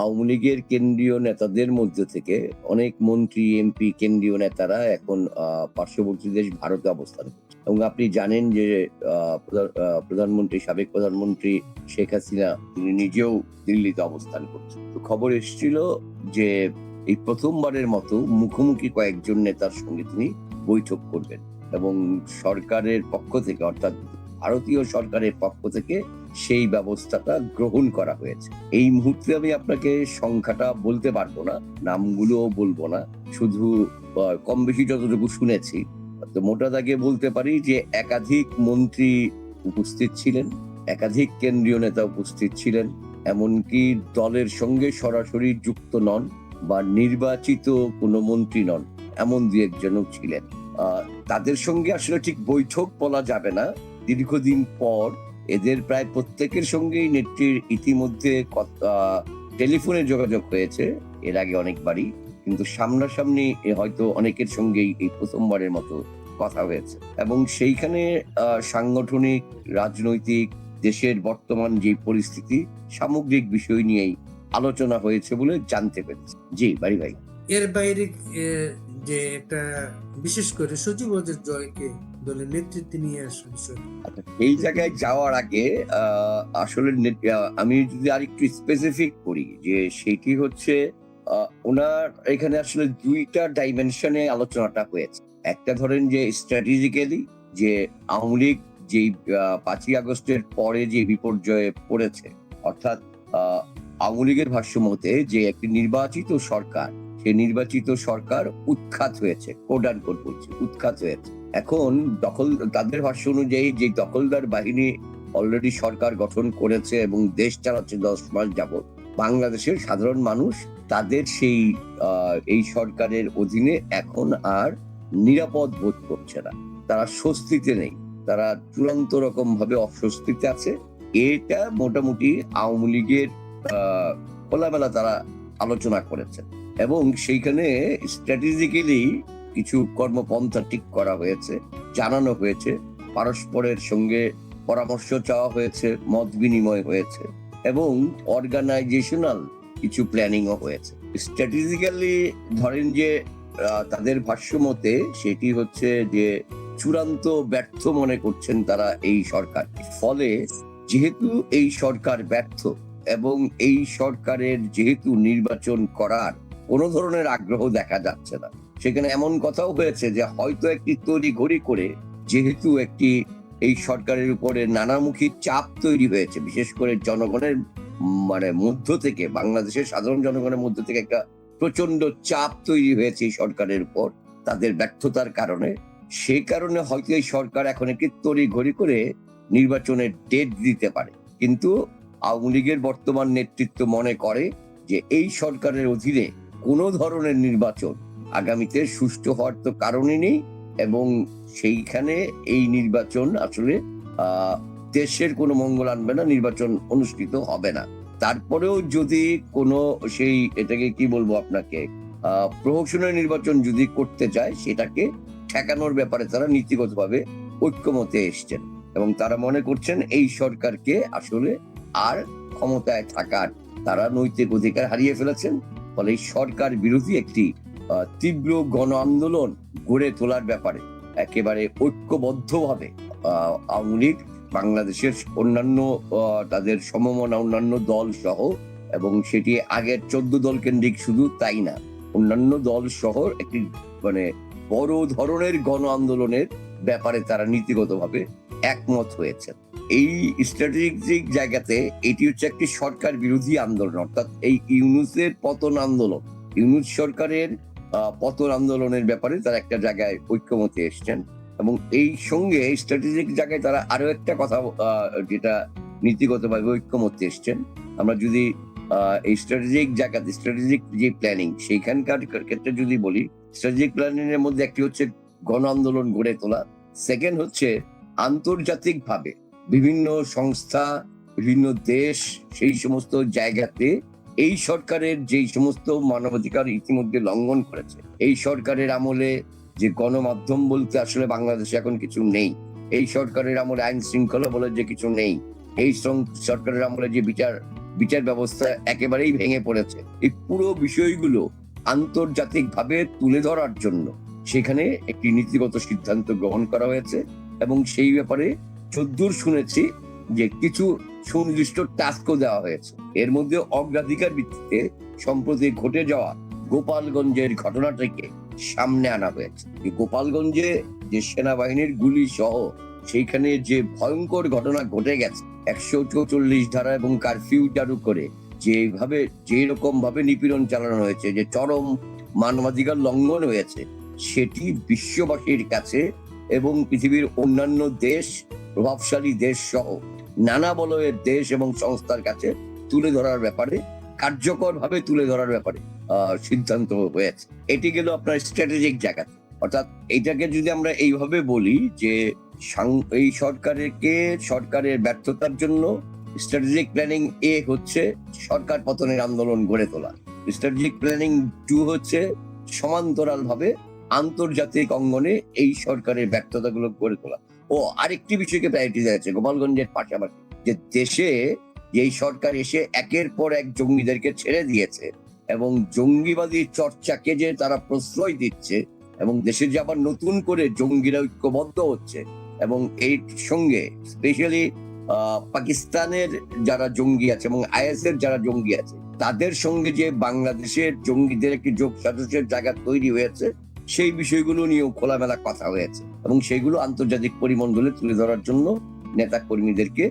আওয়ামী লীগের কেন্দ্রীয় নেতাদের মধ্যে থেকে অনেক মন্ত্রী, এমপি, কেন্দ্রীয় নেতারা এখন পার্শ্ববর্তী দেশ ভারতে অবস্থান এবং আপনি জানেন যে প্রধানমন্ত্রী, সাবেক প্রধানমন্ত্রী শেখ হাসিনা, তিনি নিজেও দিল্লিতে অবস্থান করছেন। তো খবর এসেছিল যে, এই প্রথমবারের মতো মুখোমুখি কয়েকজন নেতার সঙ্গে তিনি বৈঠক করবেন এবং সরকারের পক্ষ থেকে, অর্থাৎ ভারতীয় সরকারের পক্ষ থেকে সেই ব্যবস্থাটা গ্রহণ করা হয়েছে। এই মুহূর্তে আমি আপনাকে সংখ্যাটা বলতে পারব না, নামগুলোও বলব না। শুধু কম বেশি যতটুকু শুনেছি, তো মোটা দাগে বলতে পারি যে একাধিক মন্ত্রী উপস্থিত ছিলেন, একাধিক কেন্দ্রীয় নেতা উপস্থিত ছিলেন, এমনকি দলের সঙ্গে সরাসরি যুক্ত নন বা নির্বাচিত কোনো মন্ত্রী নন, এমন দু একজনও ছিলেন তাদের সঙ্গে আসলে ঠিক বৈঠক বলা যাবে না দীর্ঘদিন পর এদের প্রায় প্রত্যেকের সঙ্গেই নেত্রীর ইতিমধ্যে টেলিফোনে যোগাযোগ হয়েছে, এর আগে অনেকবারই, কিন্তু সামনাসামনি হয়তো অনেকের সঙ্গেই এই প্রথমবারের মতো কথা হয়েছে। এবং সেইখানে সাংগঠনিক, রাজনৈতিক, দেশের বর্তমান যে পরিস্থিতি, সামগ্রিক বিষয় নিয়েই আলোচনা হয়েছে বলে জানতে পেরেছি। জি, বাড়ি ভাই। এর বাইরে যে একটা, বিশেষ করে সচিব জয়কে দলের নেতৃত্বে নিয়ে আসার আচ্ছা, এই জায়গায় যাওয়ার আগে আসলে আমি যদি আর একটু স্পেসিফিক করি যে সেটি হচ্ছে ওনার এখানে আসলে দুইটা ডাইমেনশনে আলোচনাটা হয়েছে। একটা ধরেন যে স্ট্র্যাটেজিক্যালি যে আওয়ামী লীগ যেই পাঁচই আগস্টের পরে যে বিপর্যয়ে পড়েছে অর্থাৎ আওয়ামী লীগের ভাষ্য মতে যে একটি নির্বাচিত সরকার সেই নির্বাচিত সরকার উৎখাত হয়েছে কোডান কোড বলছে উৎখাত হয়েছে। এখন দখল, তাদের ভাষ্য অনুযায়ী যে দখলদার বাহিনী অলরেডি সরকার গঠন করেছে এবং দেশ চালাচ্ছে দশ মাস যাবৎ, বাংলাদেশের সাধারণ মানুষ তাদের সেই এই সরকারের অধীনে এখন আর নিরাপদ বোধ করছে না। তারা স্বস্তিতে নেই, তারা চূড়ান্ত রকম ভাবে অস্বস্তিতে আছে। এটা মোটামুটি আওয়ামী লীগের খোলামেলা তারা আলোচনা করেছে। এবং সেইখানে স্ট্র্যাটেজিক্যালি কিছু কর্মপন্থা ঠিক করা হয়েছে, জানানো হয়েছে, পারস্পরের সঙ্গে পরামর্শ চাওয়া হয়েছে, মত বিনিময় হয়েছে এবং অর্গানাইজেশনাল কিছু প্ল্যানিংও হয়েছে। স্ট্র্যাটেজিক্যালি ধরেন যে তাদের ভাষ্য মতে সেটি হচ্ছে যে, চূড়ান্ত ব্যর্থ মনে করছেন তারা এই সরকার। ফলে যেহেতু এই সরকার ব্যর্থ এবং এই সরকারের যেহেতু নির্বাচন করার কোনো ধরনের আগ্রহ দেখা যাচ্ছে না সেখানে এমন কথাও হয়েছে যে হয়তো একটি তৈরি ঘড়ি করে যেহেতু একটি এই সরকারের উপরে নানামুখী চাপ তৈরি হয়েছে, বিশেষ করে জনগণের মানে মধ্য থেকে, বাংলাদেশের সাধারণ জনগণের মধ্য থেকে একটা প্রচণ্ড চাপ তৈরি হয়েছে এই সরকারের উপর, তাদের ব্যর্থতার কারণে। সেই কারণে হয়তো এই সরকার এখন একটি তড়ি ঘড়ি করে নির্বাচনের ডেট দিতে পারে। কিন্তু আওয়ামী লীগের বর্তমান নেতৃত্ব মনে করে যে এই সরকারের অধীনে কোনো ধরনের নির্বাচন আগামীতে সুষ্ঠু হওয়ার তো কারণই নেই এবং সেইখানে এই নির্বাচন আসলে দেশের কোনো মঙ্গল আনবে না, নির্বাচন অনুষ্ঠিত হবে না। তারপরেও যদি কোনো সেই এটাকে কি বলব আপনাকে প্রহসনের নির্বাচন যদি করতে চায়, সেটাকে ঠেকানোর ব্যাপারে তারা নীতিগতভাবে ঐক্যমতে এসছেন এবং তারা মনে করছেন এই সরকারকে আসলে আর ক্ষমতায় থাকার, তারা নৈতিক অধিকার হারিয়ে ফেলেছেন, ফলে সরকার বিরোধী একটি তীব্র গণ আন্দোলন গড়ে তোলার ব্যাপারে একেবারে ঐক্যবদ্ধভাবে আওয়ামী লীগ, বাংলাদেশের অন্যান্য তাদের সমমনা অন্যান্য দল সহ এবং সেটি আগের চোদ্দ দল কেন্দ্রিক শুধু তাই না, অন্যান্য দল সহ একটি মানে বড় ধরনের গণ আন্দোলনের ব্যাপারে তারা নীতিগতভাবে একমত হয়েছে। এই স্ট্র্যাটেজিক জায়গাতে এটি হচ্ছে একটি সরকার বিরোধী আন্দোলন, অর্থাৎ এই ইউনুসের পতন আন্দোলন। ইউনুস সরকারের পতন আন্দোলনের ব্যাপারে তারা একটা জায়গায় ঐক্যমতে এসছেন। এবং এই সঙ্গে স্ট্র্যাটেজিক জায়গায় তারা আরও একটা কথা যেটা নীতিগতভাবে ঐক্যমতে এসছেন। আমরা যদি এই স্ট্র্যাটেজিক জায়গাতে স্ট্র্যাটেজিক যে প্ল্যানিং সেইখানকার ক্ষেত্রে যদি বলি স্ট্র্যাটেজিক প্ল্যানিং এর মধ্যে একটি হচ্ছে গণ আন্দোলন গড়ে তোলা। সেকেন্ড হচ্ছে আন্তর্জাতিকভাবে বিভিন্ন সংস্থা, বিভিন্ন দেশ সেই সমস্ত জায়গাতে এই সরকারের যেই সমস্ত মানবাধিকার ইতিমধ্যে লঙ্ঘন করেছে, এই সরকারের আমলে যে গণমাধ্যম বলতে আসলে বাংলাদেশে এখন কিছু নেই, এই সরকারের আমলে আইন শৃঙ্খলা বলে যে কিছু নেই, এই সরকারের আমলে যে বিচার বিচার ব্যবস্থা একেবারেই ভেঙে পড়েছে, এই পুরো বিষয়গুলো আন্তর্জাতিকভাবে তুলে ধরার জন্য সেখানে একটি নীতিগত সিদ্ধান্ত গ্রহণ করা হয়েছে এবং সেই ব্যাপারে যদ্দূর শুনেছি যে কিছু সুনির্দিষ্ট টাস্কও দেওয়া হয়েছে। এর মধ্যে অগ্রাধিকার ভিত্তিতে সম্প্রতি ঘটে যাওয়া গোপালগঞ্জের ঘটনাটাকে সামনে আনা হয়েছে। গোপালগঞ্জে যে সেনাবাহিনীর গুলি সহ সেইখানে যে ভয়ঙ্কর ঘটনা ঘটে গেছে, একশো চৌচল্লিশ ধারা এবং কারফিউ চালু করে যেভাবে যে রকম ভাবে নিপীড়ন চালানো হয়েছে, যে চরম মানবাধিকার লঙ্ঘন হয়েছে, সেটি বিশ্ববাসীর কাছে এবং পৃথিবীর অন্যান্য দেশ, প্রভাবশালী দেশ সহ নানা বলয়ের দেশ এবং সংস্থার কাছে তুলে ধরার ব্যাপারে কার্যকর ভাবে তুলে ধরার ব্যাপারে সিদ্ধান্ত হয়েছে। এটি গেল আপনার স্ট্র্যাটেজিক জায়গা। অর্থাৎ এটাকে যদি আমরা এইভাবে বলি যে এই সরকারকে, সরকারের ব্যর্থতার জন্য স্ট্র্যাটেজিক প্ল্যানিং এ হচ্ছে সরকার পতনের আন্দোলন গড়ে তোলা। স্ট্র্যাটেজিক প্ল্যানিং টু হচ্ছে সমান্তরাল ভাবে আন্তর্জাতিক অঙ্গনে এই সরকারের ব্যর্থতাগুলো গড়ে তোলা। ও, আরেকটি বিষয়কে প্রায়োরিটি দিয়েছে গোপালগঞ্জের পাশাপাশি যে দেশে এই সরকার এসে একের পর এক জঙ্গিদেরকে ছেড়ে দিয়েছে এবং জঙ্গিবাদী চর্চাকে যে তারা প্রশ্রয় দিচ্ছে এবং দেশে যে আবার নতুন করে জঙ্গিরা ঐক্যবদ্ধ হচ্ছে এবং এর সঙ্গে স্পেশালি পাকিস্তানের যারা জঙ্গি আছে এবং আইএস এর যারা জঙ্গি আছে, তাদের সঙ্গে যে বাংলাদেশের জঙ্গিদের একটি যোগ সাজসের জায়গা তৈরি হয়েছে সেই বিষয়গুলো নিয়েও খোলামেলা কথা হয়েছে এবং সেইগুলো আন্তর্জাতিক পরিমণ্ডলে তুলে ধরার জন্য নেতা কর্মীদেরকে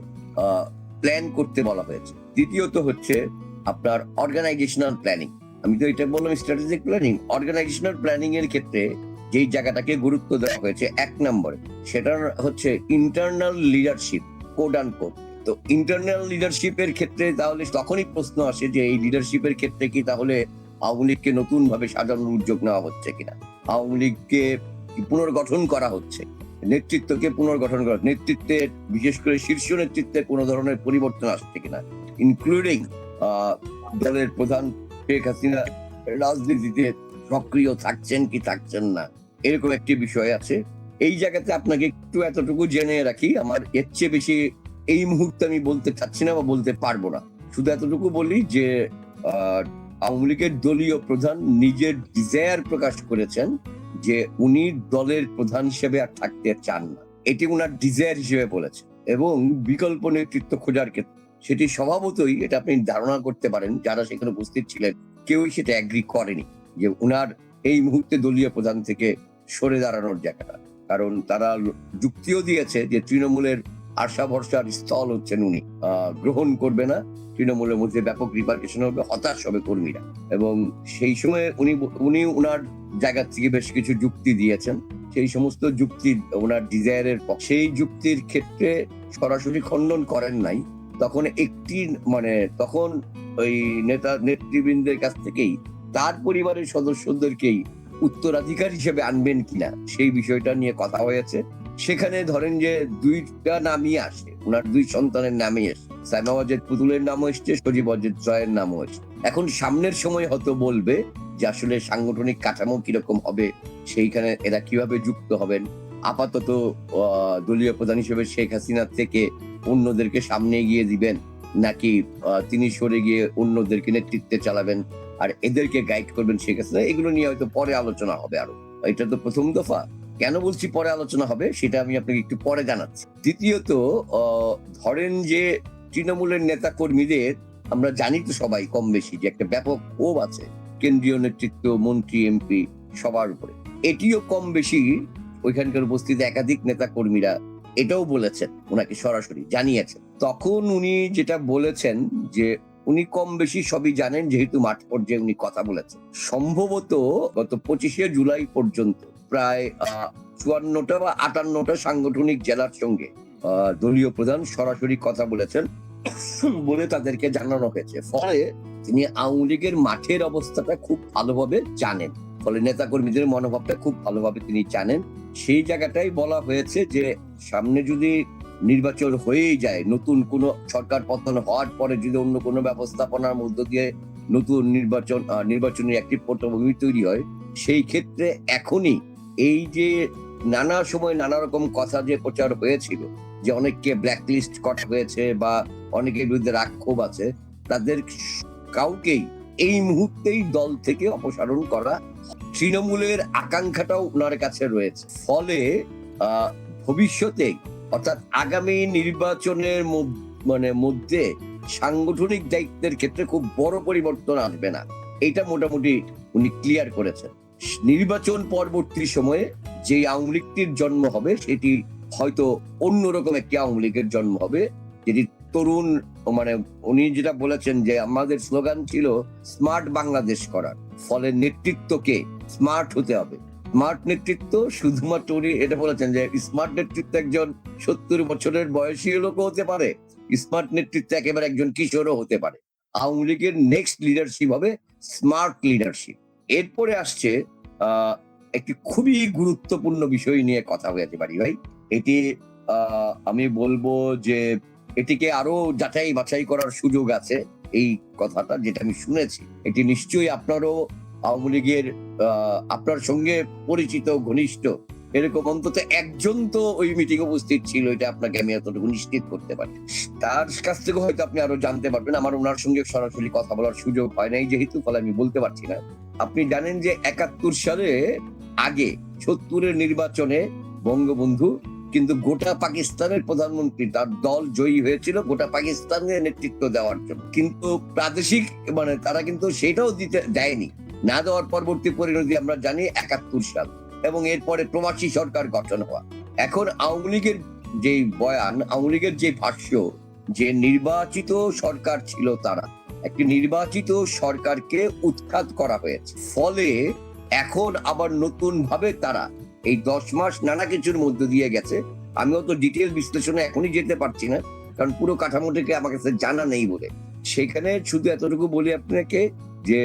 প্ল্যান করতে বলা হয়েছে। দ্বিতীয়ত হচ্ছে আপনার অর্গানাইজেশনাল প্ল্যানিং আমি তো এটা বললাম স্ট্র্যাটেজিক প্ল্যানিং অর্গানাইজেশনাল প্ল্যানিং এর ক্ষেত্রে যেই জায়গাটাকে গুরুত্ব দেওয়া হয়েছে, এক নম্বরে সেটা হচ্ছে internal leadership code and code তো ইন্টারনাল লিডারশিপের ক্ষেত্রে তাহলে তখনই প্রশ্ন আসে যে এই লিডারশিপের ক্ষেত্রে কি তাহলে আওয়ামী লীগকে নতুন ভাবে সাজানোর উদ্যোগ নেওয়া হচ্ছে কিনা? আওয়ামী লীগকে পুনর্গঠন করা হচ্ছে, নেতৃত্বকে পুনর্গঠন করা নেতৃত্বের বিশেষ করে শীর্ষ নেতৃত্বে কোনো ধরনের পরিবর্তন আসছে কিনা ইনক্লুডিং দলের প্রধান শেখ হাসিনা রাজনীতিতে সক্রিয় থাকছেন কি থাকছেন না, এরকম একটি বিষয় আছে। এই জায়গাতে আপনাকে একটু এতটুকু জেনে রাখি, আমার এর চেয়ে বেশি এই মুহূর্তে আমি বলতে চাচ্ছি না বা বলতে পারব না। শুধু এতটুকু বলি যে আওয়ামী লীগের দলীয় প্রধান নিজের ডিজায়ার প্রকাশ করেছেন যে উনি দলের প্রধান হিসেবে আর থাকতে চান না। এটি উনার ডিজায়ার হিসেবে বলেছে এবং বিকল্প নেতৃত্ব খোঁজার ক্ষেত্রে সেটি স্বভাবতই এটা আপনি ধারণা করতে পারেন, যারা সেখানে উপস্থিত ছিলেন, কেউই সেটা অ্যাগ্রি করেনি যে উনার এই মুহূর্তে দলীয় প্রধান থেকে সরে দাঁড়ানোর জায়গাটা। কারণ তারা যুক্তিও দিয়েছে যে তৃণমূলের আশা ভরসার স্থল হচ্ছেন উনি। গ্রহণ করবে না। তৃণমূলের মধ্যে ব্যাপক রিপার্কেশন হবে, হতাশ হবে কর্মীরা। এবং সেই সময় উনি উনি উনার জায়গা থেকে বেশ কিছু যুক্তি দিয়েছেন। সেই সমস্ত যুক্তি ওনার ডিজায়ারের সেই যুক্তির ক্ষেত্রে সরাসরি খণ্ডন করেন নাই। তখন একটি মানে তখন ওই নেতা, নেতৃবৃন্দের কাছ থেকেই, তার পরিবারের সদস্যদেরকেই উত্তরাধিকার হিসেবে আনবেন কিনা, সেই বিষয়টা নিয়ে কথা হয়েছে। সেখানে ধরেন যে দুইটা নামই আসে ওনার দুই সন্তানের নামই এসে সাইমা ওয়াজেদ পুতুলের নামও এসছে, সজীব অজিত জয়ের নামও এসছে। এখন সামনের সময় হয়তো বলবে যে আসলে সাংগঠনিক কাঠামো কীরকম হবে, সেইখানে এরা কীভাবে যুক্ত হবেন। আপাতত দলীয় প্রধান হিসেবে শেখ হাসিনা থেকে অন্যদেরকে সামনে এগিয়ে দিবেন, নাকি তিনি সরে গিয়ে অন্যদেরকে নেতৃত্বে চালাবেন আর এদেরকে গাইড করবেন শেখ হাসিনা? এগুলো নিয়ে হয়তো পরে আলোচনা হবে আরও। এটা তো প্রথম দফা। কেন বলছি পরে আলোচনা হবে, সেটা আমি আপনাকে একটু পরে জানাচ্ছি। দ্বিতীয়ত ধরেন যে তৃণমূলের নেতা কর্মীদের আমরা জানি তো সবাই কম বেশি যে একটা ব্যাপক ক্ষোভ আছে কেন্দ্রীয় নেতৃত্ব, মন্ত্রী, এমপি সবার উপরে। এটিও কম বেশি ওইখানকার উপস্থিত একাধিক নেতা কর্মীরা এটাও বলেছেন, ওনাকে সরাসরি জানিয়েছেন। তখন উনি যেটা বলেছেন যে, উনি কম বেশি সবই জানেন, যেহেতু মাঠ পর্যায়ে উনি কথা বলেছেন। সম্ভবত গত পঁচিশে জুলাই পর্যন্ত প্রায় চুয়ান্নটা বা আটান্নটা সাংগঠনিক জেলার সঙ্গে দলীয় প্রধান সরাসরি কথা বলেছেন, বলে তাদেরকে জানানো হয়েছে। ফলে তিনি আওয়ামী লীগের মাঠের অবস্থাটা খুব ভালোভাবে জানেন। ফলে নেতা কর্মীদের মনোভাবটা খুব ভালোভাবে তিনি জানেন। সেই জায়গাটাই বলা হয়েছে যে, সামনে যদি নির্বাচন হয়েই যায়, নতুন কোন সরকার পতন হওয়ার পরে যদি অন্য কোনো ব্যবস্থাপনার মধ্য দিয়ে নতুন নির্বাচন নির্বাচনের একটি পটভূমি তৈরি হয়, সেই ক্ষেত্রে এখনই এই যে নানা সময় নানা রকম কথা যে প্রচার হয়েছিল, যে অনেককে ব্ল্যাকলিস্ট করা হয়েছে বা অনেকের বিরুদ্ধে রাগ ক্ষোভ আছে, তাদের কাউকেই এই মুহূর্তেই দল থেকে অপসারণ করা তৃণমূলের আকাঙ্ক্ষাটাও ওনার কাছে রয়েছে। ফলে ভবিষ্যতে অর্থাৎ আগামী নির্বাচনের মানে মধ্যে সাংগঠনিক দায়িত্বের ক্ষেত্রে খুব বড় পরিবর্তন আসবে না। এটা মোটামুটি উনি ক্লিয়ার করেছেন। নির্বাচন পরবর্তী সময়ে যে আওয়ামী জন্ম হবে, সেটি হয়তো অন্যরকম একটি আওয়ামী লীগের জন্ম হবে। যেটি তরুণ মানে উনি যেটা বলেছেন যে আমাদের স্লোগান ছিল, স্মার্ট বাংলাদেশ করার। ফলে নেতৃত্বকে স্মার্ট হতে হবে। স্মার্ট নেতৃত্ব শুধুমাত্র উনি এটা বলেছেন যে, স্মার্ট নেতৃত্ব একজন সত্তর বছরের বয়সী লোকও হতে পারে। স্মার্ট নেতৃত্ব একেবারে একজন কিশোরও হতে পারে। আওয়ামী লীগের নেক্সট লিডারশিপ হবে স্মার্ট লিডারশিপ এরপরে আসছে একটি খুবই গুরুত্বপূর্ণ বিষয় নিয়ে কথা হয়েছে পারি ভাই। এটি আমি বলব যে এটিকে আরও যাচাই বাছাই করার সুযোগ আছে, এই কথাটা যেটা আমি শুনেছি। এটি নিশ্চয়ই আপনারও আওয়ামী লীগের আপনার সঙ্গে পরিচিত, ঘনিষ্ঠ এরকম অন্তত একজন তো ওই মিটিং উপস্থিত ছিল, এটা আপনাকে আমি এতটুকু নিশ্চিত করতে পারি। তার কাছ থেকে হয়তো আপনি আরও জানতে পারবেন, আমার ওনার সঙ্গে সরাসরি কথা বলার সুযোগ হয় নাই, যেহেতু ফলে আমি বলতে পারছি না। আপনি জানেন যে একাত্তর সালে আগে সত্তরের নির্বাচনে বঙ্গবন্ধু কিন্তু গোটা পাকিস্তানের প্রধানমন্ত্রী, তার দল জয়ী হয়েছিল গোটা পাকিস্তানের নেতৃত্ব দেওয়ার জন্য। কিন্তু প্রাদেশিক মানে তারা কিন্তু সেটাও দিতে দেয়নি। না দেওয়ার পরবর্তী পরিণতি আমরা জানি একাত্তর সাল। এবং এরপরে প্রবাসী সরকার গঠন হওয়া। এখন আওয়ামী লীগের যে বয়ান, আওয়ামী লীগের যে ভাষ্য, যে নির্বাচিত সরকার ছিল তারা, একটি নির্বাচিত সরকারকে উৎখাত করা হয়েছে। ফলে এখন আবার নতুন ভাবে তারা এই দশ মাস নানা কিছুর মধ্য দিয়ে গেছে। আমি অত ডিটেল বিশ্লেষণে এখনই যেতে পারছি না, কারণ পুরো কাঠামোটাকে আমার কাছে জানা নেই বলে। সেখানে শুধু এতটুকু বলি আপনাকে যে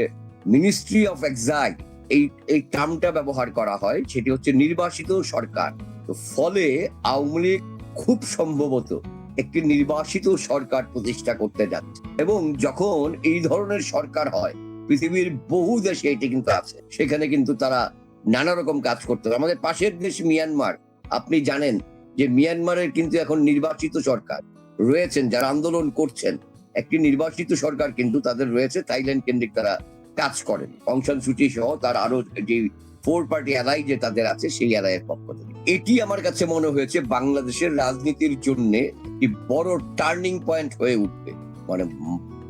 মিনিস্ট্রি অফ এক্সাইট এই এই টার্মটা ব্যবহার করা হয়, সেটি হচ্ছে নির্বাসিত সরকার। তো ফলে আওয়ামী লীগ খুব সম্ভবত একটি নির্বাসিত সরকার প্রতিষ্ঠা করতে যাচ্ছে। এবং যখন এই ধরনের সরকার হয়, পৃথিবীর বহু দেশে এটি কিন্তু আছে। সেখানে কিন্তু তারা নানা রকম কাজ করতে আমাদের পাশের দেশ মিয়ানমার, আপনি জানেন যে মিয়ানমারের কিন্তু এখন নির্বাচিত সরকার রয়েছেন, যারা আন্দোলন করছেন। একটি নির্বাচিত সরকার কিন্তু তাদের রয়েছে, থাইল্যান্ড কেন্দ্রিক তারা কাজ করেন। অংশান সুচি সহ তার আরও যে ফোর পার্টি এলাই যে তাদের আছে, সেই এলাইয়ের পক্ষ থেকে। এটি আমার কাছে মনে হয়েছে বাংলাদেশের রাজনীতির জন্য একটি বড় টার্নিং পয়েন্ট হয়ে উঠবে। মানে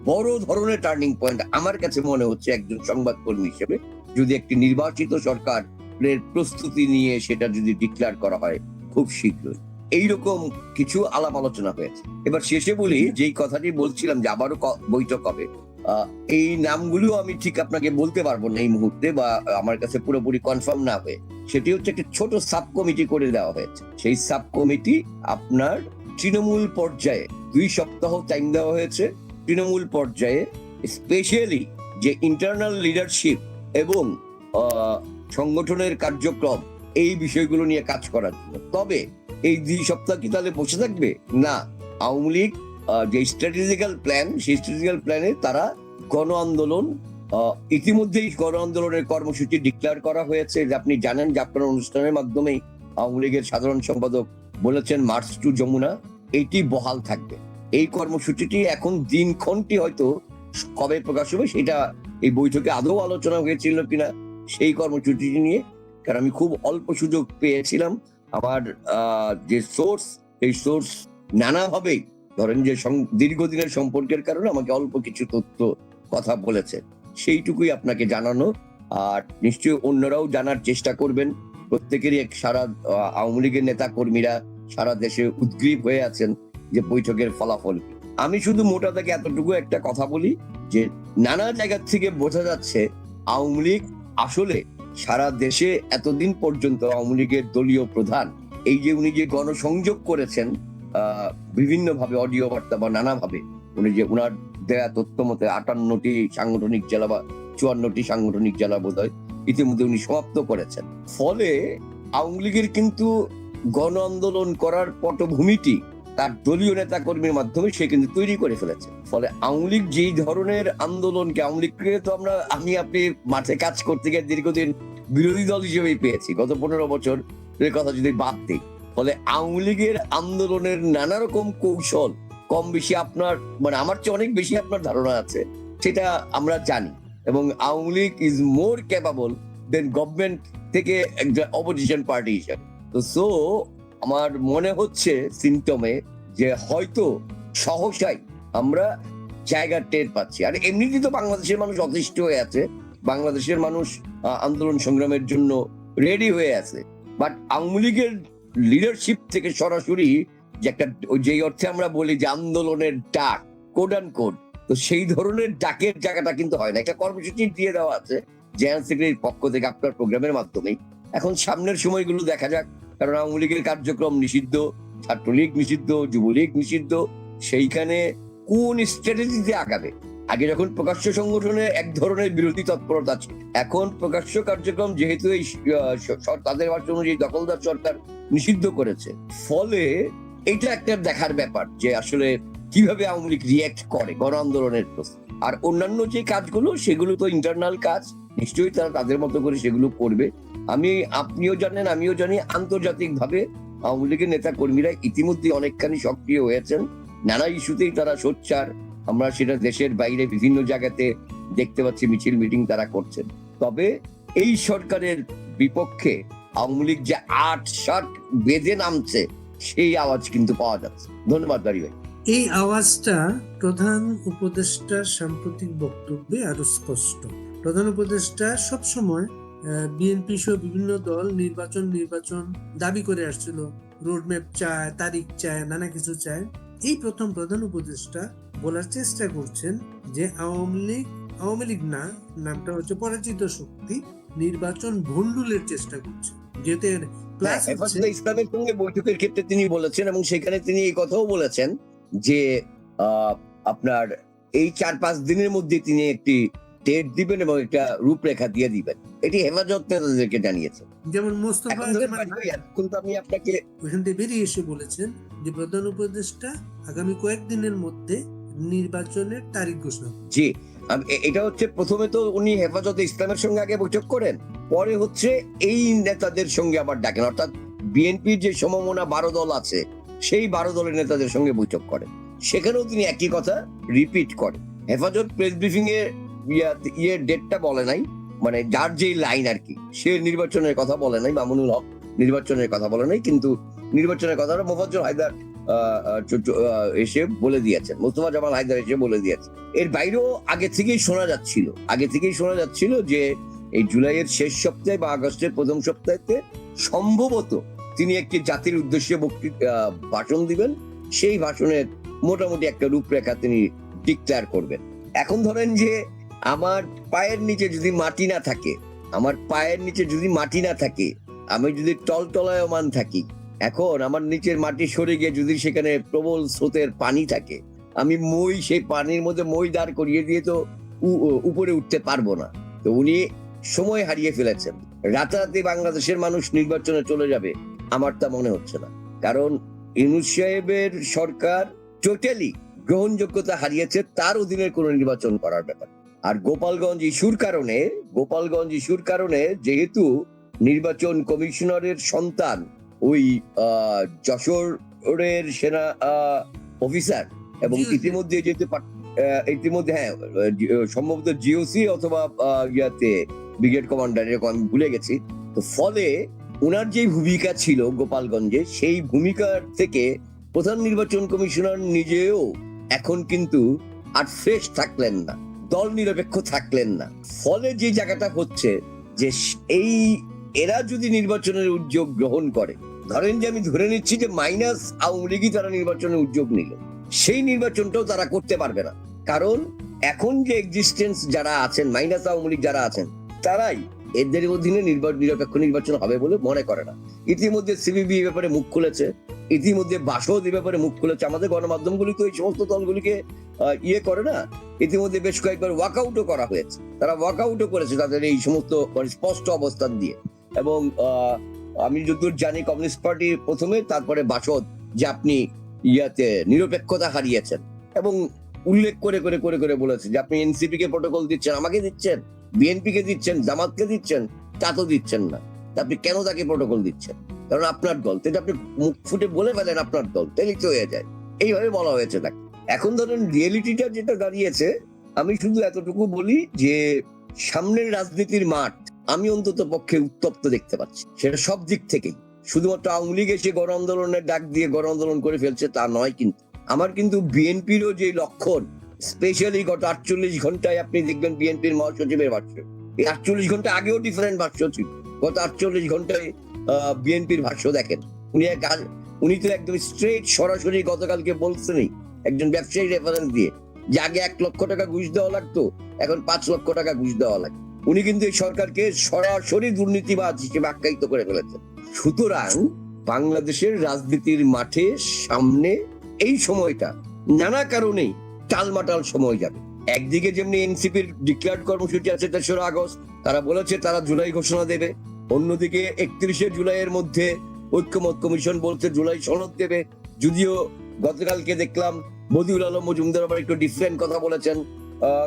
বড় ধরনের টার্নিং পয়েন্ট আমার কাছে মনে হচ্ছে একজন সংবাদকর্মী হিসেবে। যদি একটি নির্বাচিত সরকারের প্রস্তুতি নিয়ে সেটা যদি ডিক্লেয়ার করা হয়, খুব শীঘ্রই। এইরকম কিছু আলাপ আলোচনা হয়েছে। এবার শেষে বলি, যেই কথাটি বলছিলাম যে আবারও বৈঠক হবে এই নামগুলিও আমি ঠিক আপনাকে বলতে পারব না এই মুহূর্তে বা আমার কাছে পুরোপুরি কনফার্ম না হয়ে। সেটি হচ্ছে একটা ছোট সাব কমিটি করে দেওয়া হয়েছে। সেই সাব কমিটি আপনার তৃণমূল পর্যায়ে দুই সপ্তাহ টাইম দেওয়া হয়েছে। তৃণমূল পর্যায়ে স্পেশালি যে ইন্টারনাল লিডারশিপ এবং সংগঠনের কার্যক্রম এই বিষয়গুলো নিয়ে কাজ করার জন্য। তবে এই দুই সপ্তাহ কি তাহলে বসে থাকবে? না। আওয়ামী লীগ যে স্ট্র্যাটেজিক্যাল প্ল্যান সেই স্ট্র্যাটেজিক্যাল প্ল্যানে তারা গণ আন্দোলন ইতিমধ্যেই গণ আন্দোলনের কর্মসূচি ডিক্লেয়ার করা হয়েছে। যে আপনি জানেন যে আপনার অনুষ্ঠানের মাধ্যমেই আওয়ামী লীগের সাধারণ সম্পাদক বলেছেন মার্চ টু যমুনা এটি বহাল থাকবে। এই কর্মসূচিটি এখন দিনক্ষণটি হয়তো কবে প্রকাশ হবে সেটা এই বৈঠকে আদৌ আলোচনা হয়েছিল কিনা সেই কর্মসূচিটি নিয়ে, কারণ আমি খুব অল্প সুযোগ পেয়েছিলাম। আমার যে সোর্স এই সোর্স নানাভাবেই ধরেন যে দীর্ঘদিনের সম্পর্কের কারণে আমাকে অল্প কিছু তথ্য, কথা বলেছে। সেইটুকুই আপনাকে জানানো। আর নিশ্চয়ই অন্যরাও জানার চেষ্টা করবেন। প্রত্যেকেরই এক সারা আওয়ামী লীগের নেতা কর্মীরা সারা দেশে উদ্গ্রীব হয়ে আছেন যে বৈঠকের ফলাফল। আমি শুধু মোটা থেকে এতটুকু একটা কথা বলি যে, নানা জায়গা থেকে বোঝা যাচ্ছে আওয়ামী লীগ আসলে সারা দেশে এতদিন পর্যন্ত আওয়ামী লীগের দলীয় প্রধান। এই যে উনি যে গণসংযোগ করেছেন বিভিন্নভাবে অডিও বার্তা বা নানাভাবে উনি যে উনার দেয়া তথ্য মতে আটান্নটি সাংগঠনিক জেলা বা চুয়ান্নটি সাংগঠনিক জেলা বোধ হয় ইতিমধ্যে উনি সমাপ্ত করেছেন। ফলে আওয়ামী লীগের কিন্তু গণ আন্দোলন করার পটভূমিটি তার দলীয় নেতা কর্মীর মাধ্যমে সে কিন্তু তৈরি করে ফেলেছে। ফলে আওয়ামী লীগ যেই ধরনের আন্দোলনকে, আওয়ামী লীগকে তো আমরা, আমি আপনি মাঠে কাজ করতে গিয়ে দীর্ঘদিন বিরোধী দল হিসেবেই পেয়েছি। গত পনেরো বছর এর কথা যদি বাদ দিই ফলে আওয়ামী লীগের আন্দোলনের নানা রকম কৌশল কম বেশি আপনার মানে আমার চেয়ে অনেক বেশি আপনার ধারণা আছে, সেটা আমরা জানি। এবং Awami League is more capable than government থেকে একটা অপোজিশন পার্টি হিসেবে। তো সো আমার মনে হচ্ছে সিমটমে যে হয়তো সহসাই আমরা জায়গা টের পাচ্ছি। আর এমনিতেই তো বাংলাদেশের মানুষ অতিষ্ঠ হয়ে আছে, বাংলাদেশের মানুষ আন্দোলন সংগ্রামের জন্য রেডি হয়ে আছে। বাট আওয়ামী লীগের লিডারশিপ থেকে সরাসরি যে একটা যেই অর্থে আমরা বলি যে আন্দোলনের ডাক কোড অ্যান্ড কোড তো সেই ধরনের ডাকের জায়গাটা কিন্তু হয় না। একটা কর্মসূচি দিয়ে দেওয়া আছে, জেনারেল সেক্রেটারির পক্ষ থেকে আপনার প্রোগ্রামের মাধ্যমেই। এখন সামনের সময়গুলো দেখা যাক, কারণ আওয়ামী লীগের কার্যক্রম নিষিদ্ধ, ছাত্রলীগ নিষিদ্ধ, যুবলীগ নিষিদ্ধ, সেইখানে কোন স্ট্র্যাটেজিতে আগাবে? আগে যখন প্রকাশ্য সংগঠনে এক ধরনের বিরোধী তৎপরতা ছিল, এখন প্রকাশ্য কার্যক্রম যেহেতু এই তাদের ভাষ্য অনুযায়ী দখলদার সরকার নিষিদ্ধ করেছে, ফলে এটা একটা দেখার ব্যাপার যে আসলে কীভাবে আওয়ামী লীগ রিয়াক্ট করে গণ আন্দোলনের প্রতি। আর অন্যান্য যে কাজগুলো, সেগুলো তো ইন্টারনাল কাজ, নিশ্চয়ই তারা তাদের মতো করে সেগুলো করবে। আমি, আপনিও জানেন, আমিও জানি আন্তর্জাতিক ভাবে আওয়ামী লীগের নেতা কর্মীরা ইতিমধ্যে অনেকখানি সক্রিয় হয়েছেন। নানা ইস্যুতেই তারা সোচ্চার। আমরা সেটা দেশের বাইরে বিভিন্ন জায়গাতে দেখতে পাচ্ছি, মিছিল, মিটিং তারা করছেন। তবে এই সরকারের বিপক্ষে আওয়ামী লীগ যে আট ষাট বেঁধে নামছে, সেই আওয়াজ কিন্তু পাওয়া যাচ্ছে। ধন্যবাদ, বাড়ি ভাই। এই আওয়াজটা প্রধান উপদেষ্টার সাম্প্রতিক বক্তব্যে আরও স্পষ্ট। প্রধান উপদেষ্টা সবসময় বিএনপি সহ বিভিন্ন দল নির্বাচন নির্বাচন দাবি করে আসছিল। রোডম্যাপ চায়, তারিখ চায়, নানা কিছু চায়। এই প্রথম প্রধান উপদেষ্টা বলার চেষ্টা করছেন যে আওয়ামী লীগ আওয়ামী লীগ না নামটা হচ্ছে পরাজিত শক্তি নির্বাচন ভণ্ডুলের চেষ্টা করছে। যেহেতু প্লাস হ্যাঁ, ইসলামের সঙ্গে বৈঠকের ক্ষেত্রে তিনি বলেছেন এবং সেখানে তিনি এই কথাও বলেছেন যে আপনার এই চার পাঁচ দিনের মধ্যে তিনি একটি ডেট দিবেন এবং একটা রূপরেখা দিয়ে দিবেন। এটি হেফাজত নেতাদেরকে জানিয়েছেন। যেমন মোস্তফা এখন ধরে এখন তো আমি আপনাকে ওখান থেকে বেরিয়ে এসে বলেছেন যে প্রধান উপদেষ্টা আগামী কয়েকদিনের মধ্যে নির্বাচনের তারিখ ঘোষণা জি এটা হচ্ছে প্রথমে তো উনি হেফাজতে ইসলামের সঙ্গে আগে বৈঠক করেন, পরে হচ্ছে এই নেতাদের সঙ্গে আবার ডাকেন। অর্থাৎ বিএনপির যে সমমনা বারো দল আছে, সেই বারো দলের নেতাদের সঙ্গে বৈঠক করেন। সেখানেও তিনি একই কথা রিপিট করেন। হেফাজত প্রেস ব্রিফিং এ ইয়া- ডেটটা বলে নাই মানে যার যেই লাইন আর কি, সে নির্বাচনের কথা বলে নাই, মামুনুল হক নির্বাচনের কথা বলে নাই, কিন্তু নির্বাচনের কথাটা মোফাজ্জল হায়দার এসে বলে দিয়েছেন। মোস্তফা জামাল হায়দার এসে বলে দিয়েছেন। এর বাইরেও আগে থেকেই শোনা যাচ্ছিল। আগে থেকেই শোনা যাচ্ছিল যে এই জুলাইয়ের শেষ সপ্তাহে বা আগস্টের প্রথম সপ্তাহেতে সম্ভবত তিনি একটি জাতির উদ্দেশ্যে ভাষণ দিবেন। সেই ভাষণের মোটামুটি একটা রূপরেখা তিনি ডিক্লেয়ার করবেন। এখন ধরেন যে আমার পায়ের নিচে যদি মাটি না থাকে, আমার পায়ের নিচে যদি মাটি না থাকে, আমি যদি টলটলায়মান থাকি এখন আমার নিচের মাটি সরে গিয়ে যদি সেখানে প্রবল স্রোতের পানি থাকে, আমি মই সেই পানির মধ্যে মই দাঁড় করিয়ে দিয়ে তো উপরে উঠতে পারব না। তো উনি সময় হারিয়ে ফেলেছেন। রাতারাতি বাংলাদেশের মানুষ নির্বাচনে চলে যাবে, আমার তা মনে হচ্ছে না। কারণ ইউনুস সাহেবের সরকার টোটালি গ্রহণযোগ্যতা হারিয়েছে, তার অধীনে কোনো নির্বাচন করার ব্যাপার। আর গোপালগঞ্জ ইস্যুর কারণে, গোপালগঞ্জ ইস্যুর কারণে যেহেতু নির্বাচন কমিশনারের সন্তান ওই যশোরের সেনা অফিসার এবং। ইতিমধ্যে যেহেতু ইতিমধ্যে হ্যাঁ সম্ভবত জিওসি অথবা ইয়াতে ব্রিগেড কমান্ডার এরকম আমি ভুলে গেছি তো ফলে ওনার যে ভূমিকা ছিল গোপালগঞ্জে সেই ভূমিকার থেকে প্রধান নির্বাচন কমিশনার নিজেও এখন কিন্তু আর ফ্রেশ থাকলেন না দল নিরপেক্ষ থাকলেন না ফলে যে জায়গাটা হচ্ছে যে এই এরা যদি নির্বাচনের উদ্যোগ গ্রহণ করে, ধরেন যে আমি ধরে নিচ্ছি যে মাইনাস আওয়ামী লীগই তারা নির্বাচনের উদ্যোগ নিল, সেই নির্বাচনটাও তারা করতে পারবে না। কারণ এখন যে এক্সিস্টেন্স যারা আছেন মাইনাস আওয়ামী লীগ যারা আছেন, তারাই এদের অধীনে নিরপেক্ষ নির্বাচন হবে বলে মনে করে না। ইতিমধ্যে সিবিবি এই ব্যাপারে মুখ খুলেছে, ইতিমধ্যে বাসদ এই ব্যাপারে মুখ খুলেছে। আমাদের গণমাধ্যমগুলি তো এই সমস্ত দলগুলিকে ইয়ে করে না, ইতিমধ্যে বেশ কয়েকবার ওয়াকআউটও করা হয়েছে। তারা ওয়াকআউটও করেছে তাদের এই সমস্ত মানে স্পষ্ট অবস্থান দিয়ে। এবং আমি যতদূর জানি কমিউনিস্ট পার্টি প্রথমে, তারপরে বাসদ, যে আপনি ইয়াতে নিরপেক্ষতা হারিয়েছেন। এবং উল্লেখ করে করে করে করে বলেছে যে আপনি এনসিপি কে প্রোটোকল দিচ্ছেন, আমাকে দিচ্ছেন বিএনপি কে দিচ্ছেন, জামাতকে দিচ্ছেন, তা তো দিচ্ছেন না। আপনি কেন তাকে প্রোটোকল দিচ্ছেন? কারণ আপনার দল, তো এটা আপনি মুখ ফুটে বলে ফেলেন আপনার দল তাহলেই তো হয়ে যায়। এইভাবে বলা হয়েছে তাকে। এখন ধরেন রিয়েলিটিটা যেটা দাঁড়িয়েছে, আমি শুধু এতটুকু বলি যে, সামনের রাজনীতির মাঠ আমি অন্তত পক্ষে উত্তপ্ত দেখতে পাচ্ছি। সেটা সব দিক থেকেই। শুধুমাত্র আওয়ামী লীগ এসে গণ আন্দোলনের ডাক দিয়ে গণ আন্দোলন করে ফেলছে তা নয় কিন্তু আমার কিন্তু বিএনপিরও যে লক্ষণ স্পেশালি গত আটচল্লিশ ঘন্টায় আপনি দেখবেন বিএনপির মহাসচিবের ভাষ্য। এই আটচল্লিশ ঘণ্টা আগেও ডিফারেন্ট ভাষ্য ছিল। গত আটচল্লিশ ঘন্টায় বিএনপির ভাষ্য দেখেন। উনি এক উনি তো একদম স্ট্রেট সরাসরি গতকালকে বলছেনই, একজন ব্যবসায়ী রেফারেন্স দিয়ে, যে আগে এক লক্ষ টাকা ঘুষ দেওয়া লাগতো, এখন পাঁচ লক্ষ টাকা ঘুষ দেওয়া লাগে উনি কিন্তু এই সরকারকে সরাসরি দুর্নীতিবাজ হিসেবে আখ্যায়িত করে ফেলেছেন। সুতরাং বাংলাদেশের রাজনীতির মাঠে সামনে এই সময়টা নানা কারণেই টালমাটাল সময় যাবে। একদিকে যেমনি এনসিপির ডিক্লেয়ার্ড কর্মসূচি আছে তেসরা আগস্ট, তারা বলেছে তারা জুলাই ঘোষণা দেবে। অন্যদিকে একত্রিশে জুলাইয়ের মধ্যে ঐক্যমত কমিশন বলছে জুলাই সনদ দেবে। যদিও গতকালকে দেখলাম বদিউল আলম মজুমদার আবার একটু ডিফারেন্ট কথা বলেছেন।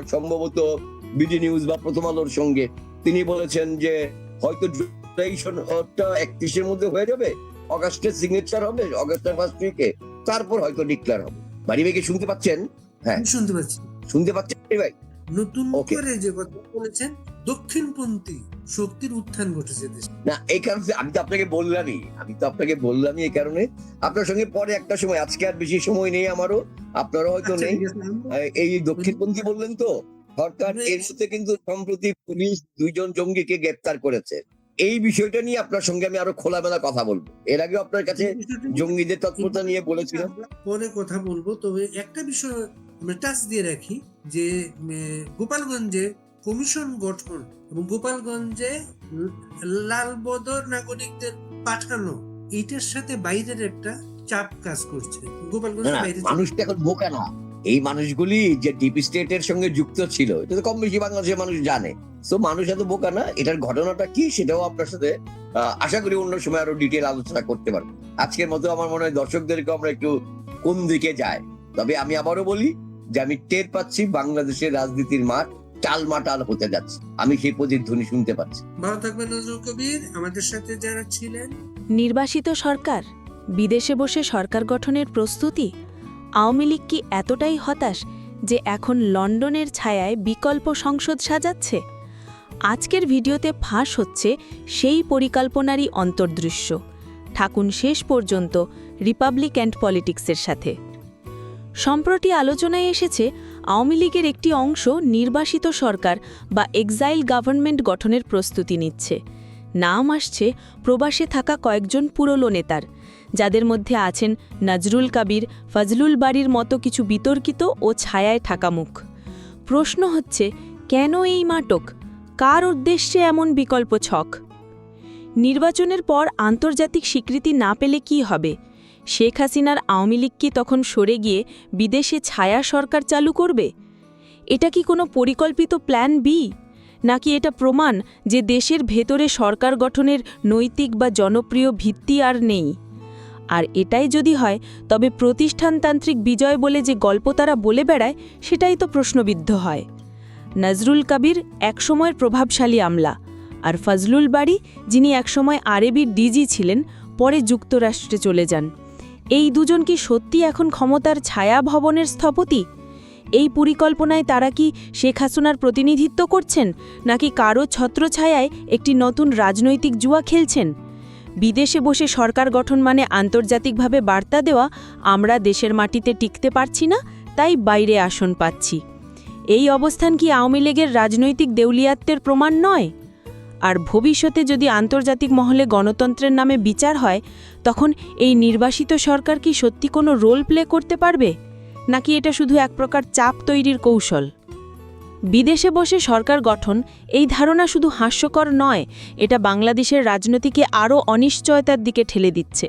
সম্ভবত বিডি নিউজ বা প্রথম আলোর সঙ্গে। তিনি বলেছেন যে হয়তো একত্রিশের মধ্যে হয়ে যাবে অগাস্টের সিগনেচার হবে অগাস্টের ফার্স্ট উইকে তারপর হয়তো ডিক্লেয়ার হবে। বাড়ি ভাইকে শুনতে পাচ্ছেন? হ্যাঁ। আমি শুনতে পাচ্ছি। শুনতে পাচ্ছেন ভাই? নতুন করে যে কথা বলেছেন দক্ষিণপন্থী শক্তির উত্থান ঘটেছে দেশে। না এই কারণে আমি তো আপনাকে বললামই। আমি তো আপনাকে বললামই এই কারণে। আপনার সঙ্গে পরে একটা সময় আজকে আর বেশি সময় নেই আমারও। আপনারও হয়তো আচ্ছা, নেই। এই দক্ষিণপন্থী বললেন তো? সরকার এর সাথে কিন্তু সম্প্রতি পুলিশ দুইজন জঙ্গিকে গ্রেপ্তার করেছে। এই বিষয়টা নিয়ে আপনার সঙ্গে আমি আরও খোলামেলা কথা বলব। এর আগে আপনার কাছে জঙ্গিদের তৎপরতা নিয়ে বলেছিলাম। পরে কথা বলব। তবে একটা বিষয় আমরা টাচ দিয়ে রাখি যে গোপালগঞ্জে কমিশন গঠন এবং গোপালগঞ্জে লালবদর নাগরিকদের পাঠানো এইটার সাথে বাইরের একটা চাপ কাজ করছে। না মানুষটা এখন বোকা না। এই মানুষগুলি যে ডিপ স্টেটের সঙ্গে যুক্ত ছিল এটা তো কম বেশি বাংলাদেশের মানুষ জানে। তো মানুষ এত বোকা না এটার ঘটনাটা কি সেটাও আপনার সাথে আশা করি অন্য সময় আরও ডিটেল আলোচনা করতে পারব। আজকের মতো আমার মনে হয় দর্শকদেরকে আমরা একটু কোন দিকে যাই। তবে আমি আবারও বলি যে আমি টের পাচ্ছি বাংলাদেশের রাজনীতির মাঠ টালমাটাল হতে যাচ্ছে। আমি সেই প্রতিধ্বনি শুনতে পাচ্ছি। ভালো থাকবেন নজরুল কবির। আমাদের সাথে যারা ছিলেন নির্বাসিত সরকার বিদেশে বসে সরকার গঠনের প্রস্তুতি আওয়ামী লীগ কি এতটাই হতাশ যে এখন লন্ডনের ছায়ায় বিকল্প সংসদ সাজাচ্ছে? আজকের ভিডিওতে ফাঁস হচ্ছে সেই পরিকল্পনারই অন্তর্দৃশ্য। ঠাকুন শেষ পর্যন্ত রিপাবলিক অ্যান্ড পলিটিক্সের সাথে। সম্প্রতি আলোচনায় এসেছে, আওয়ামী লীগের একটি অংশ নির্বাসিত সরকার বা এক্সাইল গভর্নমেন্ট গঠনের প্রস্তুতি নিচ্ছে। নাম আসছে, প্রবাসে থাকা কয়েকজন পুরলো নেতার। যাদের মধ্যে আছেন নজরুল কাবির, ফজলুল বাড়ির মতো কিছু বিতর্কিত ও ছায়ায় থাকা মুখ। প্রশ্ন হচ্ছে, কেন এই মাটক? কার উদ্দেশ্যে এমন বিকল্প ছক? নির্বাচনের পর আন্তর্জাতিক স্বীকৃতি না পেলে কি হবে? শেখ হাসিনার আওয়ামী লীগ কি তখন সরে গিয়ে বিদেশে ছায়া সরকার চালু করবে? এটা কি কোনো পরিকল্পিত প্ল্যান বি? নাকি এটা প্রমাণ যে দেশের ভেতরে সরকার গঠনের নৈতিক বা জনপ্রিয় ভিত্তি আর নেই? আর এটাই যদি হয়, তবে প্রতিষ্ঠানতান্ত্রিক বিজয় বলে যে গল্প তারা বলে বেড়ায়, সেটাই তো প্রশ্নবিদ্ধ হয়। নজরুল কাবির একসময়ের প্রভাবশালী আমলা, আর ফজলুল বাড়ি যিনি একসময় আরএবির ডিজি ছিলেন, পরে যুক্তরাষ্ট্রে চলে যান। এই দুজন কি সত্যি এখন ক্ষমতার ছায়া ভবনের স্থপতি? এই পরিকল্পনায় তারা কি শেখ হাসিনার প্রতিনিধিত্ব করছেন, নাকি কারও ছত্রছায়ায় একটি নতুন রাজনৈতিক জুয়া খেলছেন? বিদেশে বসে সরকার গঠন মানে আন্তর্জাতিকভাবে বার্তা দেওয়া, আমরা দেশের মাটিতে টিকতে পারছি না, তাই বাইরে আসন পাচ্ছি। এই অবস্থান কি আওয়ামী লীগের রাজনৈতিক দেউলিয়াত্বের প্রমাণ নয়? আর ভবিষ্যতে যদি আন্তর্জাতিক মহলে গণতন্ত্রের নামে বিচার হয়, তখন এই নির্বাসিত সরকার কি সত্যি কোনো রোল প্লে করতে পারবে? নাকি এটা শুধু এক প্রকার চাপ তৈরির কৌশল? বিদেশে বসে সরকার গঠন এই ধারণা শুধু হাস্যকর নয়, এটা বাংলাদেশের রাজনীতিকে আরও অনিশ্চয়তার দিকে ঠেলে দিচ্ছে।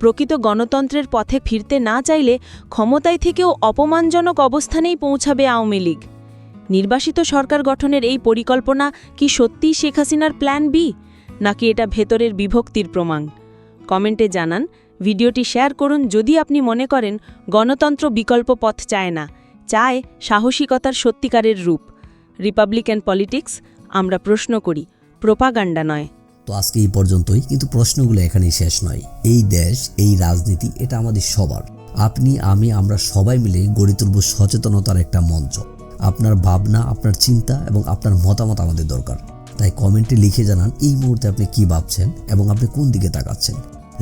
প্রকৃত গণতন্ত্রের পথে ফিরতে না চাইলে ক্ষমতায় থেকেও অপমানজনক অবস্থানেই পৌঁছাবে আওয়ামী লীগ। নির্বাসিত সরকার গঠনের এই পরিকল্পনা কি সত্যিই শেখ হাসিনার প্ল্যান বি? নাকি এটা ভেতরের বিভক্তির প্রমাণ? কমেন্টে জানান, ভিডিওটি শেয়ার করুন যদি আপনি মনে করেন গণতন্ত্র বিকল্প পথ চায় না। চায় সাহসিকতার সত্যিকারের রূপ। রিপাবলিকান পলিটিক্স আমরা প্রশ্ন করি প্রোপাগান্ডা নয়। তো আজকে এই পর্যন্তই, কিন্তু প্রশ্নগুলো এখানেই শেষ নয়। এই দেশ, এই রাজনীতি, এটা আমাদের সবার। আপনি, আমি, আমরা সবাই মিলে গড়ে তুলব সচেতনতার একটা মঞ্চ। আপনার ভাবনা, আপনার চিন্তা এবং আপনার মতামত আমাদের দরকার। তাই কমেন্টে লিখে জানান, এই মুহূর্তে আপনি কি ভাবছেন এবং আপনি কোন দিকে তাকাচ্ছেন?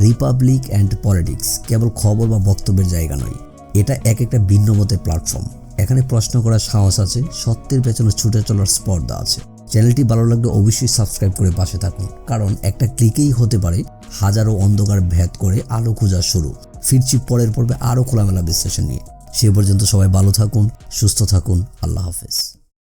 রিপাবলিক অ্যান্ড পলিটিক্স কেবল খবর বা বক্তব্যের জায়গা নয়। এটা এক একটা ভিন্ন মতের প্ল্যাটফর্ম এখানে প্রশ্ন করার সাহস আছে, সত্যের পেছনে ছুটে চলার স্পর্ধা আছে। চ্যানেলটি ভালো লাগলে অবশ্যই সাবস্ক্রাইব করে পাশে থাকুন, কারণ একটা ক্লিকেই হতে পারে হাজারো অন্ধকার ভেদ করে আলো খোঁজা শুরু। ফিরছি পরের পর্বে আরও খোলামেলা বিশ্লেষণ নিয়ে। সে পর্যন্ত সবাই ভালো থাকুন, সুস্থ থাকুন, আল্লাহ হাফেজ।